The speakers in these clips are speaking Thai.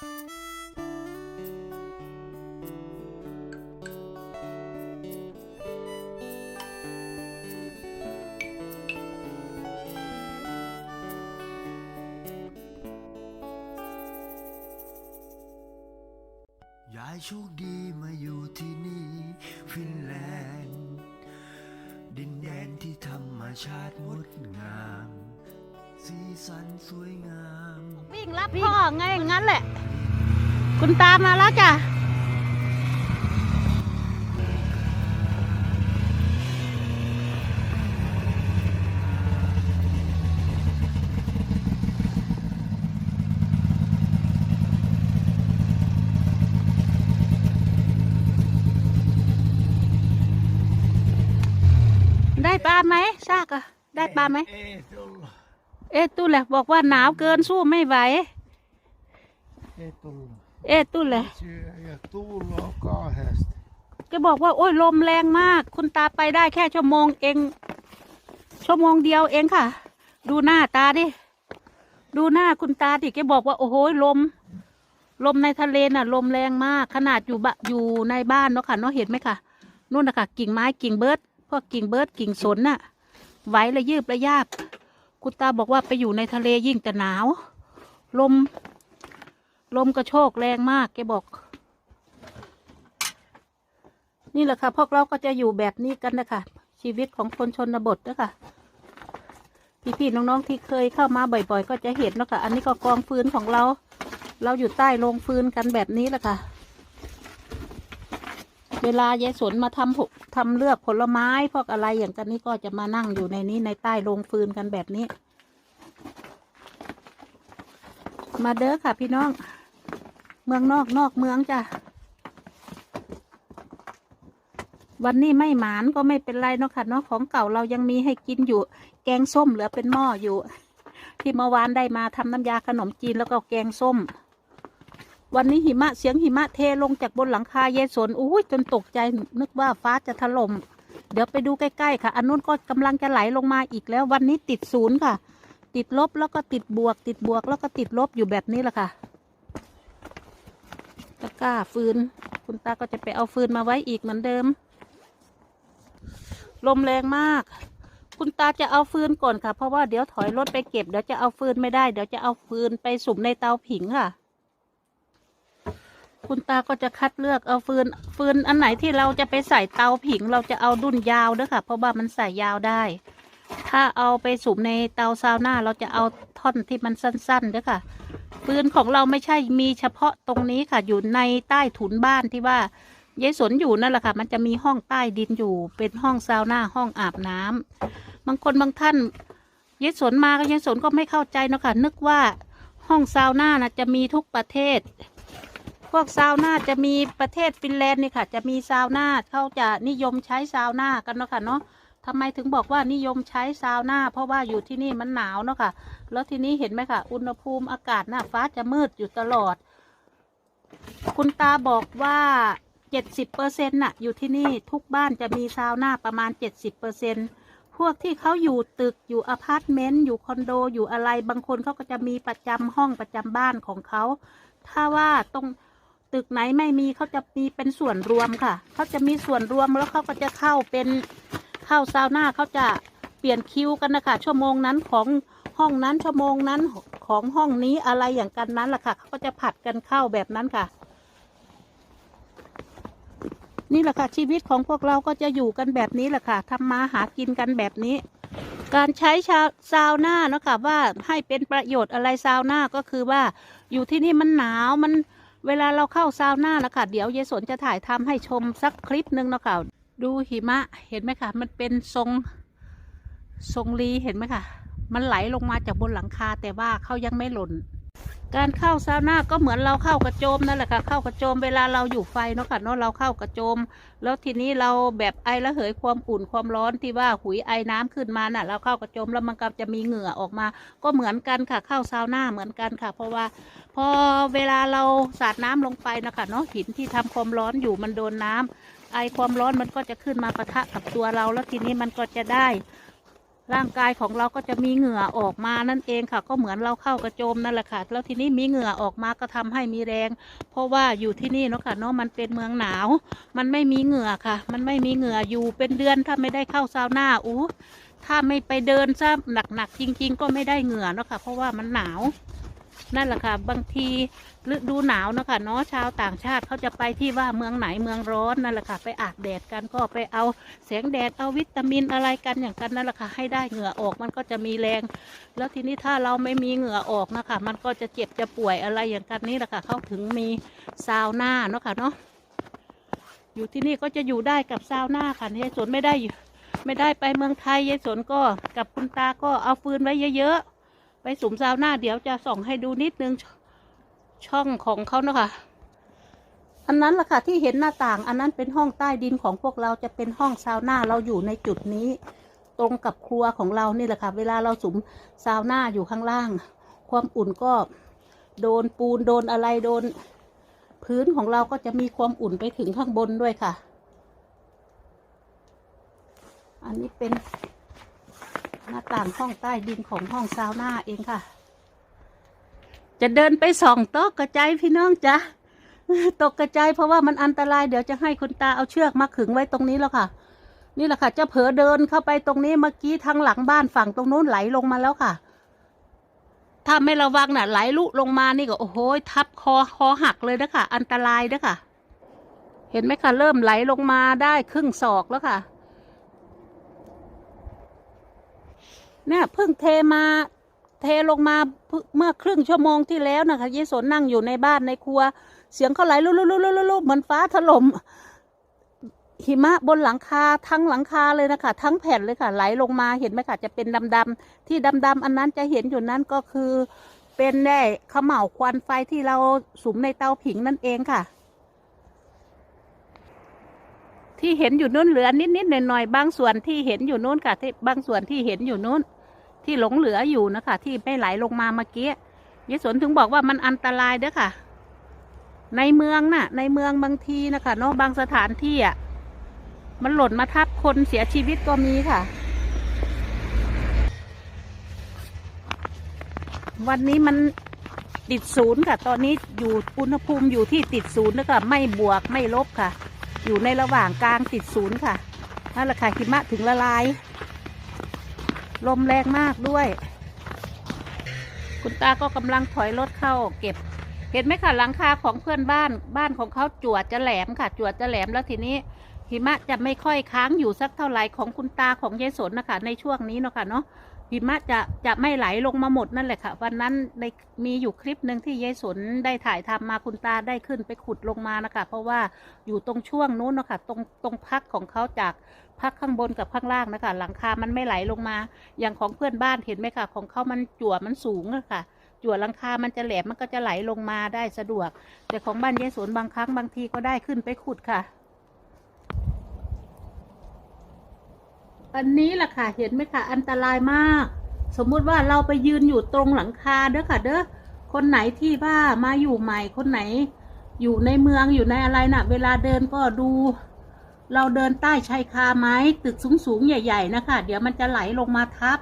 ยายโชคดีมาอยู่ที่นี่ฟินแลนด์ ดินแดนที่ธรรมชาติงดงาม สีสันสวยงาม วิ่งรับพ่อไงงั้นแหละ คุณตามมาแล้วจ้ะได้ปลาไหมซากอะได้ปลาไหม Etul, เอ๊ะตุ้นแหละบอกว่าหนาวเกินสู้ไม่ไหว etul. เอ๊ะตุ้นแหละ Ja tuulla on kahdesta. แกบอกว่า โอ้ยลมแรงมาก คุณตาไปได้แค่ชั่วโมงเอง ชั่วโมงเดียวเองค่ะ ดูหน้าตาดิ ดูหน้าคุณตาดิแกบอกว่า โอ้โหลม ลมในทะเลน่ะ ลมแรงมาก ขนาดอยู่บะอยู่ในบ้านเนาะค่ะเนาะเห็นไหมคะนู่นนะคะกิ่งไม้กิ่งเบิร์ดพวกกิ่งเบิร์ดกิ่งสนน่ะไหวระยืบระยาบ คุณตาบอกว่าไปอยู่ในทะเลยิ่งแต่หนาว ลม ลมกระโชกแรงมากแกบอก นี่แหละค่ะ พวกเราก็จะอยู่แบบนี้กันนะคะชีวิตของคนชนบทนะคะพี่ๆน้องๆที่เคยเข้ามาบ่อย ๆ ก็จะเห็นแล้วค่ะ อันนี้ก็กองฟืนของเรา เราอยู่ใต้โรงฟืนกันแบบนี้แหละค่ะ เวลายายสนมาทำผ ทำเลือกผลไม้พวกอะไรอย่างกันนี้ก็จะมานั่งอยู่ในนี้ในใต้โรงฟืนกันแบบนี้ มาเด้อค่ะพี่น้อง เมืองนอกนอกเมืองจ้ะวันนี้ไม่หมานก็ไม่เป็นไรเนาะค่ะเนาะของเก่าเรายังมีให้กินอยู่ แกงส้มเหลือเป็นหม้ออยู่ ที่เมื่อวานได้มาทำน้ำยาขนมจีนแล้วก็แกงส้ม วันนี้หิมะเสียงหิมะเทลงจากบนหลังคาเยสนอุ้ยจนตกใจนึกว่าฟ้าจะถล่มเดี๋ยวไปดูใกล้ๆค่ะ อันนู้นก็กำลังจะไหลลงมาอีกแล้ว วันนี้ติดศูนย์ค่ะ ติดลบแล้วก็ติดบวก ติดบวกแล้วก็ติดลบอยู่แบบนี้แหละค่ะตะกร้าฟืน คุณตาก็จะไปเอาฟืนมาไว้อีกเหมือนเดิม ลมแรงมาก คุณตาจะเอาฟืนก่อนค่ะ เพราะว่าเดี๋ยวถอยรถไปเก็บเดี๋ยวจะเอาฟืนไม่ได้ เดี๋ยวจะเอาฟืนไปสุมในเตาผิงค่ะ คุณตาก็จะคัดเลือกเอาฟืน ฟืนอันไหนที่เราจะไปใส่เตาผิง เราจะเอาดุนยาวด้วยค่ะ เพราะว่ามันใส่ยาวได้ ถ้าเอาไปสุมในเตาซาวน่าเราจะเอาท่อนที่มันสั้นๆด้วยค่ะ ฟืนของเราไม่ใช่มีเฉพาะตรงนี้ค่ะ อยู่ในใต้ถุนบ้านที่ว่ายายสนอยู่นั่นแหละค่ะ มันจะมีห้องใต้ดินอยู่ เป็นห้องซาวน่าห้องอาบน้ำบางคนบางท่านยายสนมาก็ยายสนก็ไม่เข้าใจเนาะค่ะ นึกว่าห้องซาวน่านะจะมีทุกประเทศ พวกซาวน่าจะมีประเทศฟินแลนด์นี่ค่ะ จะมีซาวน่าเขาจะนิยมใช้ซาวน่ากันเนาะค่ะเนาะทำไมถึงบอกว่านิยมใช้ซาวน่าเพราะว่าอยู่ที่นี่มันหนาวเนาะค่ะ แล้วทีนี้เห็นไหมค่ะ อุณหภูมิอากาศหน้าฟ้าจะมืดอยู่ตลอด คุณตาบอกว่าเจ็ดสิบเปอร์เซ็นต์น่ะ อยู่ที่นี่ทุกบ้านจะมีซาวน่าประมาณเจ็ดสิบเปอร์เซ็นพวกที่เขาอยู่ตึกอยู่อพาร์ตเมนต์อยู่คอนโดอยู่อะไรบางคนเขาก็จะมีประจำห้องประจำบ้านของเขา ถ้าว่าตรง ตึกไหนไม่มีเขาจะมีเป็นส่วนรวมค่ะ เขาจะมีส่วนรวมแล้วเขาก็จะเข้าเป็นเข้าซาวน่าเขาจะเปลี่ยนคิวกันนะคะชั่วโมงนั้นของห้องนั้นชั่วโมงนั้นของห้องนี้อะไรอย่างกันนั้นแหละค่ะเขาก็จะผัดกันเข้าแบบนั้นค่ะ นี่แหละค่ะชีวิตของพวกเราก็จะอยู่กันแบบนี้แหละค่ะทำมาหากินกันแบบนี้ การใช้ชาซาวน่าเนาะค่ะว่าให้เป็นประโยชน์อะไรซาวน่าก็คือว่าอยู่ที่นี่มันหนาวมัน เวลาเราเข้าซาวน่านะค่ะเดี๋ยวยายสนจะถ่ายทำให้ชมสักคลิปหนึ่งเนาะค่ะดูหิมะเห็นไหมคะมันเป็นทรงทรงรีเห็นไหมคะมันไหลลงมาจากบนหลังคาแต่ว่าเขายังไม่หล่น การเข้าซาวน่าก็เหมือนเราเข้ากระโจมนั่นแหละค่ะเข้ากระโจมเวลาเราอยู่ไฟเนาะค่ะเนาะเราเข้ากระโจม แล้วทีนี้เราแบบไอระเหยความอุ่นความร้อนที่ว่าหุยไอน้ำขึ้นมาน่ะ เราเข้ากระโจมแล้วมันก็จะมีเหงื่อออกมา ก็เหมือนกันค่ะเข้าซาวน่าเหมือนกันค่ะ เพราะว่า พอเวลาเราสาดน้ำลงไปนะคะเนาะหินที่ทำความร้อนอยู่มันโดนน้ำไอความร้อนมันก็จะขึ้นมาปะทะกับตัวเรา แล้วทีนี้มันก็จะได้ ร่างกายของเราก็จะมีเหงื่อออกมานั่นเองค่ะ ก็เหมือนเราเข้ากระโจมนั่นแหละค่ะ แล้วทีนี้มีเหงื่อออกมาก็ทำให้มีแรง เพราะว่าอยู่ที่นี่เนาะค่ะเนาะมันเป็นเมืองหนาว มันไม่มีเหงื่อค่ะ มันไม่มีเหงื่ออยู่เป็นเดือนถ้าไม่ได้เข้าซาวน่าอู้ถ้าไม่ไปเดินซะหนักๆจริง ๆ ก็ไม่ได้เหงื่อเนาะค่ะ เพราะว่ามันหนาว นั่นแหละค่ะ บางทีฤดูหนาวนะค่ะเนาะชาวต่างชาติเขาจะไปที่ว่าเมืองไหนเมืองร้อนนั่นแหละค่ะ ไปอาบแดดกันก็ไปเอาแสงแดดเอาวิตามินอะไรกันอย่างกันนั่นแหละค่ะ ให้ได้เหงื่อออกมันก็จะมีแรง แล้วทีนี้ถ้าเราไม่มีเหงื่อออกนะคะ มันก็จะเจ็บจะป่วยอะไรอย่างกันนี่แหละค่ะเขาถึงมีซาวน่าเนาะค่ะเนาะอยู่ที่นี่ก็จะอยู่ได้กับซาวน่าค่ะยายสนไม่ได้ไม่ได้ไปเมืองไทยยายสนก็กับคุณตาก็เอาฟืนไว้เยอะๆ ไปสุมซาวน่าเดี๋ยวจะส่องให้ดูนิดนึงช่องของเขาเนาะค่ะอันนั้นแหละค่ะที่เห็นหน้าต่าง อันนั้นเป็นห้องใต้ดินของพวกเราจะเป็นห้องซาวน่าเราอยู่ในจุดนี้ ตรงกับครัวของเรานี่แหละค่ะ เวลาเราสุมซาวน่าอยู่ข้างล่าง ความอุ่นก็โดนปูนโดนอะไรโดน พื้นของเราก็จะมีความอุ่นไปถึงข้างบนด้วยค่ะ อันนี้เป็น หน้าต่างห้องใต้ดินของห้องซาวน่าเองค่ะ จะเดินไปส่องตกกระจายพี่น้องจ้ะตกกระจายเพราะว่ามันอันตรายเดี๋ยวจะให้คุณตาเอาเชือกมาขึงไว้ตรงนี้แล้วค่ะ นี่แหละค่ะจะเผลอเดินเข้าไปตรงนี้เมื่อกี้ทางหลังบ้านฝั่งตรงโน้นไหลลงมาแล้วค่ะ ถ้าไม่ระวังน่ะไหลลุลงมานี่ก็โอ้โหทับคอคอหักเลยนะค่ะอันตรายนะค่ะเห็นไหมคะเริ่มไหลลงมาได้ครึ่งศอกแล้วค่ะ เนี่ยเพิ่งเทมาเทลงมาเมื่อครึ่งชั่วโมงที่แล้วนะคะยายสนนั่งอยู่ในบ้านในครัว เสียงเขาไหลลุลุลุลุลุลุเหมือนฟ้าถล่มหิมะบนหลังคาทั้งหลังคาเลยนะคะทั้งแผ่นเลยค่ะ ไหลลงมาเห็นไหมคะจะเป็นดำๆที่ดำๆอันนั้นจะเห็นอยู่นั้นก็คือ เป็นแน่ขมเหลาวควันไฟที่เราสุมในเตาผิงนั่นเองค่ะ ที่เห็นอยู่นู้นเหลือนิดๆหน่อยๆบางส่วนที่เห็นอยู่นู้นค่ะที่บางส่วนที่เห็นอยู่นู้น ที่หลงเหลืออยู่นะคะ ที่ไม่ไหลลงมาเมื่อกี้ยายสนถึงบอกว่ามันอันตรายเด้อค่ะ ในเมืองน่ะ ในเมืองบางทีนะคะเนาะบางสถานที่อะมันหล่นมาทับคนเสียชีวิตก็มีค่ะ วันนี้มันติดศูนย์ค่ะ ตอนนี้อยู่อุณหภูมิอยู่ที่ติดศูนย์นะคะไม่บวกไม่ลบค่ะ อยู่ในระหว่างกลางติดศูนย์ค่ะนั่นแหละค่ะหิมะถึงละลาย ลมแรงมากด้วย คุณตาก็กำลังถอยรถเข้าเก็บ เห็นไหมคะหลังคาของเพื่อนบ้านบ้านของเขาจวดจะแหลมค่ะ จวดจะแหลมแล้วทีนี้ หิมะจะไม่ค่อยค้างอยู่สักเท่าไหร่ของคุณตาของยายสนนะคะในช่วงนี้เนาะค่ะเนาะ หิมะจะจะไม่ไหลลงมาหมดนั่นแหละค่ะ วันนั้นในมีอยู่คลิปหนึ่งที่ยายสนได้ถ่ายทำมาคุณตาได้ขึ้นไปขุดลงมานะคะ เพราะว่าอยู่ตรงช่วงนู้นนะคะตรงตรงพักของเขาจากพักข้างบนกับข้างล่างนะคะ หลังคา มันไม่ไหลลงมา อย่างของเพื่อนบ้านเห็นไหมคะของเขามันจั่วมันสูงอะค่ะจั่วหลังคา มันจะแหลมมันก็จะไหลลงมาได้สะดวก แต่ของบ้านยายสนบางครั้งบางทีก็ได้ขึ้นไปขุดค่ะ อันนี้แหละค่ะ เห็นไหมคะอันตรายมาก สมมุติว่าเราไปยืนอยู่ตรงหลังคาเด้อค่ะ เด้อ คนไหนที่ว่ามาอยู่ใหม่ คนไหน อยู่ในเมืองอยู่ในอะไรน่ะ เวลาเดินก็ดู เราเดินใต้ชายคาไม้ตึกสูงๆใหญ่ ๆ นะคะ เดี๋ยวมันจะไหลลงมาทับ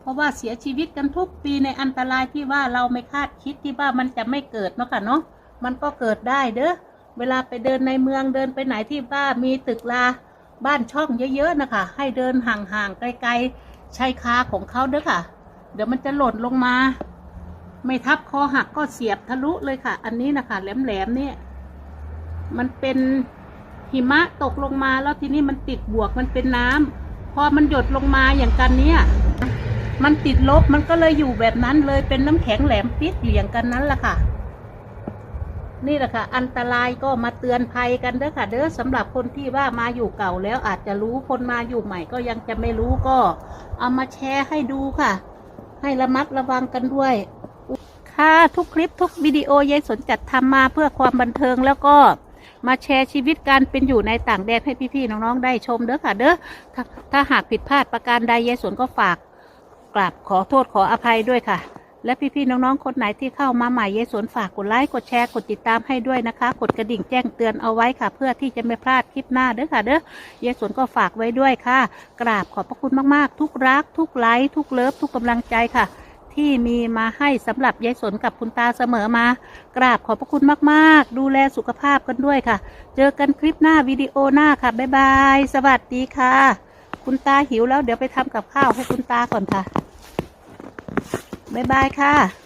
เพราะว่าเสียชีวิตกันทุกปีในอันตรายที่ว่าเราไม่คาดคิดที่ว่ามันจะไม่เกิดเนาะค่ะเนาะ มันก็เกิดได้เด้อ เวลาไปเดินในเมืองเดินไปไหนที่ว่ามีตึกลา บ้านช่องเยอะๆนะคะ ให้เดินห่างๆไกลๆชายคาของเขาเด้อค่ะ เดี๋ยวมันจะหล่นลงมา ไม่ทับคอหักก็เสียบทะลุเลยค่ะ อันนี้นะคะแหลมๆเนี่ยมันเป็นหิมะตกลงมาแล้วทีนี้มันติดบวกมันเป็นน้ำพอมันหยดลงมาอย่างกันเนี้ยมันติดลบมันก็เลยอยู่แบบนั้นเลยเป็นน้ำแข็งแหลมปิดอยู่อย่างกันนั้นแหละค่ะ นี่แหละค่ะ อันตรายก็มาเตือนภัยกันเด้อค่ะ เด้อสำหรับคนที่ว่ามาอยู่เก่าแล้วอาจจะรู้คนมาอยู่ใหม่ก็ยังจะไม่รู้ก็ เอามาแชร์ให้ดูค่ะ ให้ระมัดระวังกันด้วย ค่ะทุกคลิปทุกวิดีโอยายสนจัดทำมาเพื่อความบันเทิงแล้วก็มาแชร์ชีวิตการเป็นอยู่ในต่างแดนให้พี่ๆน้องๆได้ชมเด้อค่ะ เด้อถ้าถ้าหากผิดพลาดประการใดยายสนก็ฝากกราบขอโทษขออภัยด้วยค่ะ และพี่ๆน้องๆคนไหนที่เข้ามาใหม่ยายสนฝากกดไลค์กดแชร์กดติดตามให้ด้วยนะคะ กดกระดิ่งแจ้งเตือนเอาไว้ค่ะ เพื่อที่จะไม่พลาดคลิปหน้าเด้อค่ะเด้อยายสนก็ฝากไว้ด้วยค่ะ กราบขอบพระคุณมากๆ ทุกรัก ทุกไลค์ทุกเลิฟทุกกำลังใจค่ะ ที่มีมาให้สำหรับยายสนกับคุณตาเสมอมา กราบขอบพระคุณมากๆ ดูแลสุขภาพกันด้วยค่ะ เจอกันคลิปหน้าวิดีโอหน้าค่ะบ๊ายบายสวัสดีค่ะ คุณตาหิวแล้วเดี๋ยวไปทำกับข้าวให้คุณตาก่อนค่ะ บ๊ายบายค่ะ